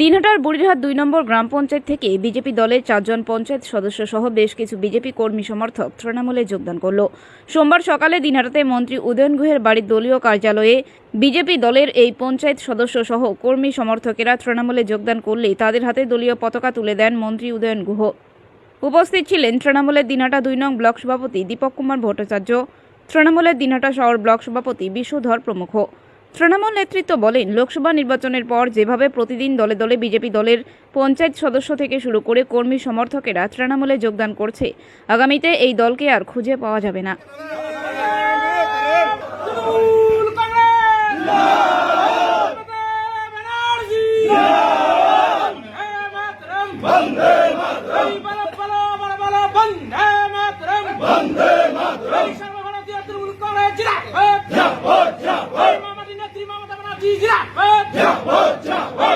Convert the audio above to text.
দিনহাটার বুড়িরহাট দুই নম্বর গ্রাম পঞ্চায়েত থেকে বিজেপি দলের চারজন পঞ্চায়েত সদস্য সহ বেশ কিছু বিজেপি কর্মী সমর্থক তৃণমূলে যোগদান করল। সোমবার সকালে দিনহাটাতে মন্ত্রী উদয়ন গুহের বাড়ির দলীয় কার্যালয়ে বিজেপি দলের এই পঞ্চায়েত সদস্য সহ কর্মী সমর্থকেরা তৃণমূলে যোগদান করলে তাদের হাতে দলীয় পতাকা তুলে দেন মন্ত্রী উদয়ন গুহ। উপস্থিত ছিলেন তৃণমূলের দিনহাটা দুই নং ব্লক সভাপতি দীপক কুমার ভট্টাচার্য, তৃণমূলের দিনহাটা শহর ব্লক সভাপতি বিশ্বধর প্রমুখ। তৃণমূল নেতৃত্ব বলেন লোকসভা নির্বাচনের পর যেভাবে প্রতিদিন দলে দলে বিজেপি দলের পঞ্চায়েত সদস্য থেকে শুরু করে কর্মী সমর্থকেরা তৃণমূলে যোগদান করছে আগামীতে এই দলকে আর খুঁজে পাওয়া যাবে না। তৃণমূল কংগ্রেস 鸡蛋，哎，降温降温。